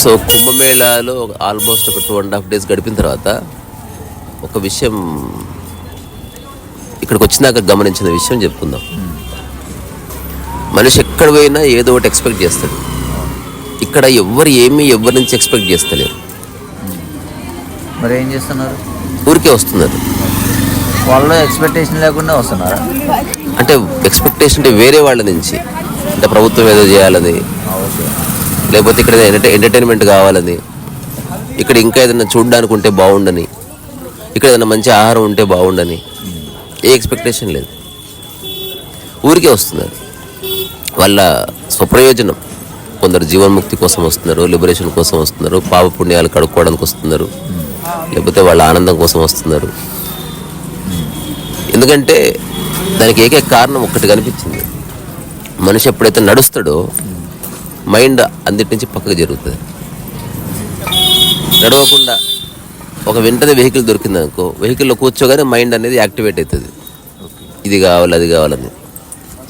So కుంభమేళాలో almost ఒక two and half days గడిపిన తర్వాత ఒక విషయం ఇక్కడికి వచ్చినాక గమనించిన విషయం చెప్పుకుందాం. మనిషి ఎక్కడ పోయినా ఏదో ఒకటి ఎక్స్పెక్ట్ చేస్తాడు. ఇక్కడ ఎవ్వరు ఏమీ ఎవరి నుంచి ఎక్స్పెక్ట్ చేస్తలేరు. మరి ఏం చేస్తున్నారు? ఊరికే వస్తున్నారు. వాళ్ళు ఎక్స్పెక్టేషన్ లేకుండా వస్తున్నారా? అంటే ఎక్స్పెక్టేషన్ అంటే వేరే వాళ్ళ నుంచి. అంటే ప్రభుత్వం ఏదో చేయాలని లేకపోతే ఇక్కడ ఎంటర్టైన్మెంట్ కావాలని. ఇక్కడ ఇంకా ఏదైనా చూడడానికి ఉంటే బాగుండని. ఇక్కడ ఏదైనా మంచి ఆహారం ఉంటే బాగుండని. ఏ ఎక్స్పెక్టేషన్ లేదు. ఊరికే వస్తున్నారు వాళ్ళ స్వప్రయోజనం. కొందరు జీవన్ముక్తి కోసం వస్తున్నారు లిబరేషన్ కోసం వస్తున్నారు పాప పుణ్యాలు కడుక్కోవడానికి వస్తున్నారు లేకపోతే వాళ్ళ ఆనందం కోసం వస్తున్నారు. ఎందుకంటే దానికి ఏకైక కారణం ఒక్కటి కనిపించింది. మనిషి ఎప్పుడైతే నడుస్తాడో మైండ్ అందిటి నుంచి పక్కకు జరుగుతుంది. నడవకుండా ఒక వెంటనే వెహికల్ దొరికింది అనుకో వెహికల్లో కూర్చోగానే మైండ్ అనేది యాక్టివేట్ అవుతుంది. ఇది కావాలి అది కావాలని.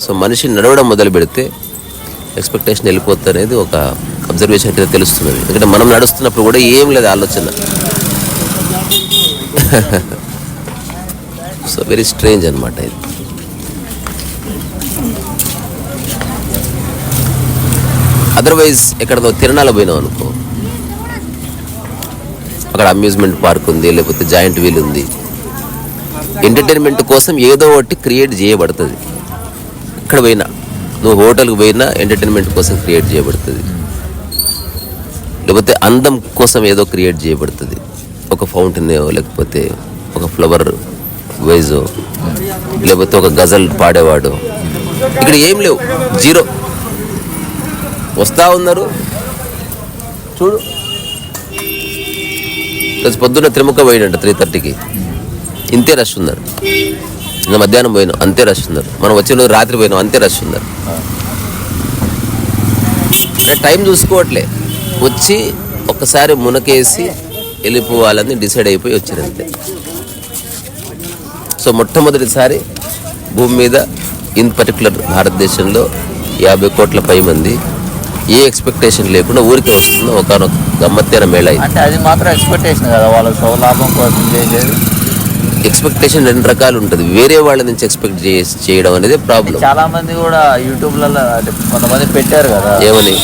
సో మనిషి నడవడం మొదలు పెడితే ఎక్స్పెక్టేషన్ వెళ్ళిపోతుంది అనేది ఒక అబ్జర్వేషన్ అయితే తెలుస్తున్నది. ఎందుకంటే మనం నడుస్తున్నప్పుడు కూడా ఏం లేదు ఆలోచన. సో వెరీ స్ట్రేంజ్ అనమాట ఇది. అదర్వైజ్ ఎక్కడదో తిరణాల పోయినాం అనుకో. అక్కడ అమ్యూజ్మెంట్ పార్క్ ఉంది లేకపోతే జాయింట్ వీల్ ఉంది. ఎంటర్టైన్మెంట్ కోసం ఏదో ఒకటి క్రియేట్ చేయబడుతుంది. ఎక్కడ పోయినా. నువ్వు హోటల్కి పోయినా ఎంటర్టైన్మెంట్ కోసం క్రియేట్ చేయబడుతుంది. లేకపోతే అందం కోసం ఏదో క్రియేట్ చేయబడుతుంది. ఒక ఫౌంటైన్ లేకపోతే ఒక ఫ్లవర్ వైజో లేకపోతే ఒక గజల్ పాడేవాడు ఇక్కడ ఏం లేవు. జీరో వస్తా ఉన్నారు. చూడు. రేపు పొద్దున్న త్రిముఖ పోయినంట త్రీ థర్టీకి ఇంతే రష్ ఉన్నారు. నిన్న మధ్యాహ్నం పోయినాం అంతే రష్ ఉన్నారు. మనం వచ్చిన రోజు రాత్రి పోయినాం అంతే రష్ ఉన్నారు. అంటే టైం చూసుకోవట్లే. వచ్చి ఒక్కసారి మునకేసి వెళ్ళిపోవాలని డిసైడ్ అయిపోయి వచ్చారంతే. సో మొట్టమొదటిసారి భూమి మీద ఇన్ పర్టికులర్ భారతదేశంలో యాభై కోట్ల పై మంది ఏ ఎక్స్పెక్టేషన్ లేకుండా ఊరికే వస్తున్న ఒక గమ్మత్తైన మేళ అంటే అది మాత్రం ఎక్స్పెక్టేషన్ కదా వాళ్ళ స్వలాభం కోసం చేసేది. ఎక్స్పెక్టేషన్ రెండు రకాలు ఉంటుంది. వేరే వాళ్ళ నుంచి ఎక్స్పెక్ట్ చేయడం అనేది ప్రాబ్లం చాలా మంది కూడా యూట్యూబ్లలో కొంతమంది పెట్టారు కదా. ఏమని?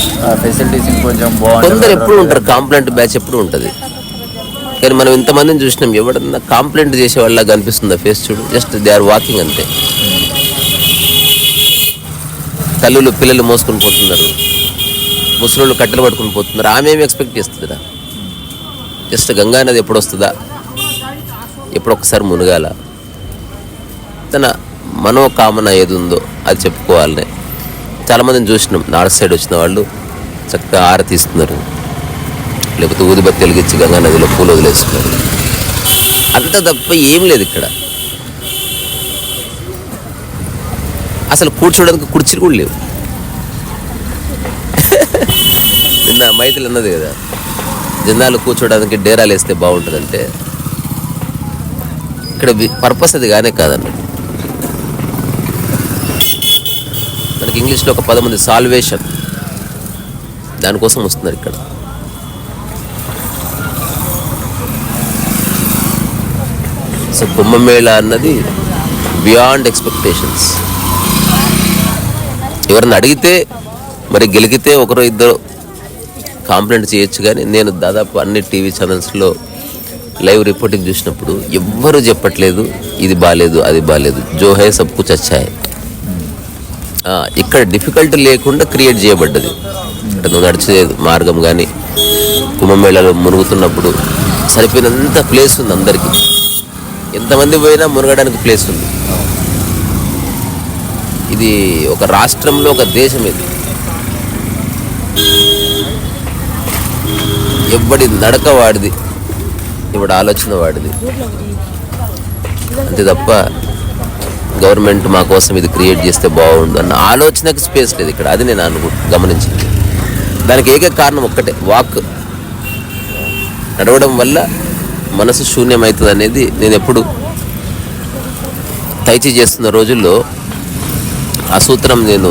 ఫెసిలిటీస్ ఇంకొంచెం కొందరు ఎప్పుడు బాగుంటుంది ఉంటారు. కాంప్లైంట్ బ్యాచ్ ఎప్పుడు ఉంటుంది. కానీ మనం ఇంతమందిని చూసినాం ఎవడన్నా కాంప్లైంట్ చేసే వాళ్ళ కనిపిస్తుందా ఫేస్ చూడు? జస్ట్ దే ఆర్ వాకింగ్ అంతే. తల్లులు పిల్లలు మోసుకొని పోతున్నారు. ముసలోళ్ళు కట్టెలు పట్టుకుని పోతున్నారు. ఆమె ఏమి ఎక్స్పెక్ట్ చేస్తుందిరా? జస్ట్ గంగా నది ఎప్పుడు వస్తుందా? ఎప్పుడొక్కసారి మునగాల? తన మనోకామన ఏది ఉందో అది చెప్పుకోవాలనే. చాలామందిని చూసినాం. నార్త్ సైడ్ వచ్చిన వాళ్ళు చక్కగా ఆరతి ఇస్తున్నారు లేకపోతే ఊదిబత్తి వెలిగించి గంగా నదిలో పూలు వదిలేస్తున్నారు. అంత తప్ప ఏం లేదు ఇక్కడ. అసలు కూర్చోడానికి కుర్చీలు కూడా లేవు. నిన్న మైథిలి అన్నది కదా. జనాలు కూర్చోడానికి డేరాలు వేస్తే బాగుంటుందంటే. ఇక్కడ పర్పస్ అది కానే కాదన్నట్టు. మనకి ఇంగ్లీష్లో ఒక పదం ఉంది సాల్వేషన్. దానికోసం వస్తున్నారు ఇక్కడ. సో కుంభమేళ అన్నది బియాండ్ ఎక్స్పెక్టేషన్స్. ఎవరిని అడిగితే మరి గెలిగితే ఒకరు ఇద్దరు కాంప్లైంట్ చేయొచ్చు కానీ నేను దాదాపు అన్ని టీవీ ఛానల్స్లో లైవ్ రిపోర్టింగ్ చూసినప్పుడు ఎవ్వరు చెప్పట్లేదు ఇది బాగాలేదు అది బాగాలేదు జోహే సబ్కు సబ్ ఇక్కడ డిఫికల్ట్ లేకుండా క్రియేట్ చేయబడ్డది. అంటే నువ్వు నడిచే మార్గం కానీ కుంభమేళలో మునుగుతున్నప్పుడు సరిపోయినంత ప్లేస్ ఉంది అందరికీ. ఎంతమంది పోయినా మునగడానికి ప్లేస్ ఉంది. ఇది ఒక రాష్ట్రంలో ఒక దేశం ఇది. ఎవడి నడక వాడిది ఇవిడ ఆలోచన వాడిది. అంతే తప్ప గవర్నమెంట్ మా కోసం ఇది క్రియేట్ చేస్తే బాగుండు అన్న ఆలోచనకి స్పేస్ లేదు ఇక్కడ. అది నేను అనుకు గమనించింది. దానికి ఏక కారణం ఒక్కటే వాక్. నడవడం వల్ల మనసు శూన్యమవుతుంది అనేది నేను ఎప్పుడు తైచి చేస్తున్న రోజుల్లో ఆ సూత్రం నేను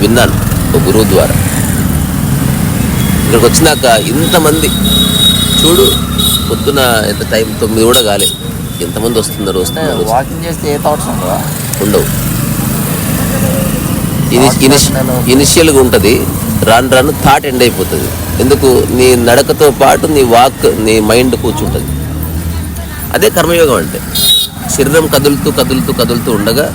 విన్నాను ఒక గురువు ద్వారా. ఇక్కడికి వచ్చినాక ఇంతమంది చూడు పొద్దున ఎంత టైం తొమ్మిది కూడా కాలే. ఎంతమంది వస్తున్నారు వస్తున్నారు వాకింగ్ చేస్తే ఏ థాట్స్ ఉండవా? ఇనిషియల్గా ఉంటుంది రాను రాను థాట్ ఎండ్ అయిపోతుంది. ఎందుకు? నీ నడకతో పాటు నీ వాక్ నీ మైండ్ కూర్చుంటుంది. అదే కర్మయోగం అంటే. శరీరం కదులుతూ కదులుతూ కదులుతూ ఉండగా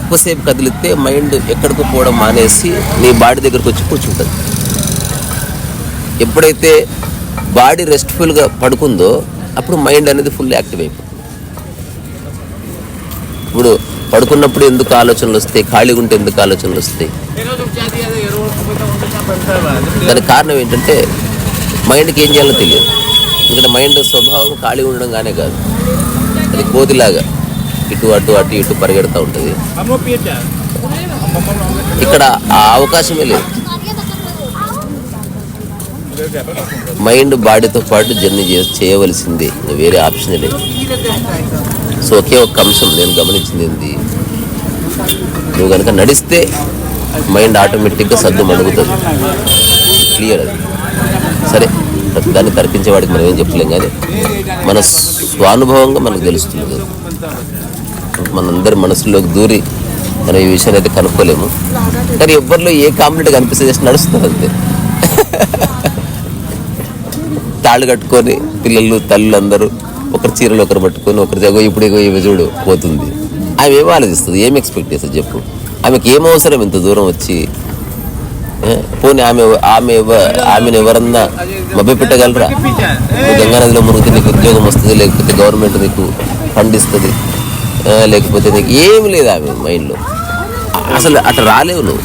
ఎక్కువసేపు కదిలితే మైండ్ ఎక్కడికో పోవడం మానేసి నీ బాడీ దగ్గరకు వచ్చి కూర్చుంటుంది. ఎప్పుడైతే బాడీ రెస్ట్ఫుల్గా పడుకుందో అప్పుడు మైండ్ అనేది ఫుల్ యాక్టివ్ అయిపోతుంది ఇప్పుడు పడుకున్నప్పుడు ఎందుకు ఆలోచనలు వస్తాయి? ఖాళీగా ఉంటే ఎందుకు ఆలోచనలు వస్తాయి? దానికి కారణం ఏంటంటే మైండ్కి ఏం చేయాలో తెలియదు. ఎందుకంటే మైండ్ స్వభావం ఖాళీగా ఉండడం కానే కాదు. అది కోతిలాగా ఇటు అటు అటు ఇటు పరిగెడుతూ ఉంటుంది. ఇక్కడ ఆ అవకాశమే లేదు. మైండ్ బాడీతో పాటు జర్నీ చేయవలసిందే. వేరే ఆప్షన్ లేదు. సో ఒకే ఒక అంశం నేను గమనించింది. ఏంది నువ్వు కనుక నడిస్తే మైండ్ ఆటోమేటిక్గా సర్దు మణుగుతుంది. క్లియర్ అది. సరే దాన్ని తరిపించే వాడికి మనం ఏం చెప్పలేం కానీ మన స్వానుభవంగా మనకు తెలుస్తుంది. మనందరి మనసులోకి దూరి మనం ఈ విషయాన్ని అయితే కనుక్కోలేము. కానీ ఎవరిలో ఏ కాంప్లెంట్ కనిపిస్తే జస్ట్ నడుస్తుంది అంతే. తాళ్ళు కట్టుకొని పిల్లలు తల్లులు అందరూ ఒకరి చీరలు ఒకరు పట్టుకొని ఒకరి జగో ఇప్పుడు ఇగో ఇవి చూడు పోతుంది. ఆమె ఏం ఆలోచిస్తుంది? ఏం ఎక్స్పెక్ట్ చేస్తుంది చెప్పు? ఆమెకి ఏం అవసరం ఇంత దూరం వచ్చి? పోనీ ఆమె ఆమె ఆమెను ఎవరన్నా మభ్య పెట్టగలరా నువ్వు గంగా నదిలో మునిగితే నీకు ఉద్యోగం వస్తుంది లేకపోతే గవర్నమెంట్ నీకు ఫండ్ ఇస్తుంది లేకపోతే నీకు ఏమి లేదు ఆమె మైండ్లో అసలు అట్లా రాలేవు నువ్వు.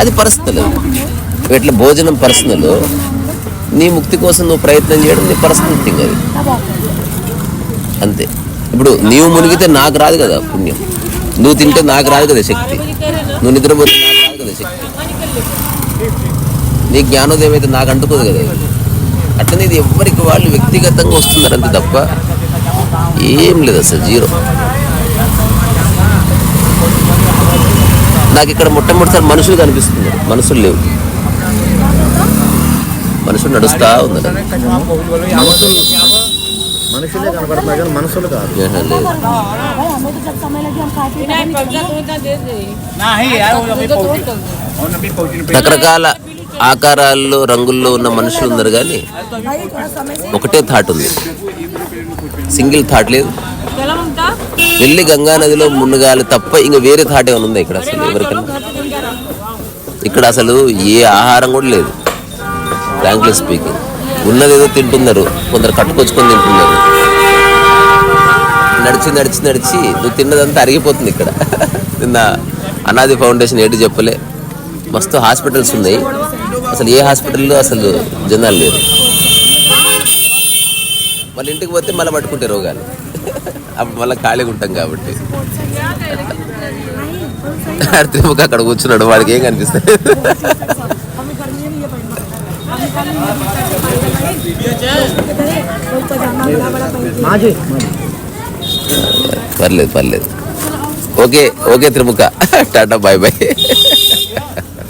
అది పర్సనల్ ఇట్లా భోజనం పర్సనల్ నీ ముక్తి కోసం నువ్వు ప్రయత్నం చేయడం నీ పర్సనల్ థింగ్ అది అంతే. ఇప్పుడు నీవు మునిగితే నాకు రాదు కదా పుణ్యం. నువ్వు తింటే నాకు రాదు కదా శక్తి. నువ్వు నిద్రపోతే నాకు రాదు కదా శక్తి. నీ జ్ఞానోదయం అయితే నాకు అంటుకోదు కదా అట్లనే ఇది ఎవరికి వాళ్ళు వ్యక్తిగతంగా వస్తున్నారు అంతే తప్ప ఏం లేదు అసలు జీరో. నాకు ఇక్కడ మొట్టమొదటిసారి మనుషులు కనిపిస్తున్నారు. మనుషులు లేవు. మనుషులు నడుస్తా ఉంది మనుషులే కానీ మనుషులు కాదు. రకరకాల ఆకారాల్లో రంగుల్లో ఉన్న మనుషులు ఉన్నారు కానీ ఒకటే థాట్ ఉంది. సింగిల్ థాట్ లేదు. వెళ్ళి గంగా నదిలో మునగాలి తప్ప ఇంకా వేరే థాట్ ఏమైనా ఉందా ఇక్కడ అసలు ఎవరికైనా? ఇక్కడ అసలు ఏ ఆహారం కూడా లేదు. Frankly speaking. ఉన్నదేదో తింటున్నారు. కొందరు కట్టుకొచ్చుకొని తింటున్నారు. నడిచి నడిచి నడిచి నువ్వు తిన్నదంతా అరిగిపోతుంది ఇక్కడ. నిన్న అనాది ఫౌండేషన్ ఏంటి చెప్పలే మస్తు హాస్పిటల్స్ ఉన్నాయి. అసలు ఏ హాస్పిటల్లో అసలు జనాలు లేరు. వాళ్ళ ఇంటికి పోతే మళ్ళీ పట్టుకుంటే రోగాలు. అప్పుడు మళ్ళీ ఖాళీగా ఉంటాం కాబట్టి. అర్థం అక్కడ కూర్చున్నాడు వాడికి ఏం కనిపిస్తుంది పర్లేదు పర్లేదు. ఓకే ఓకే త్రిముఖ. Tata bye bye.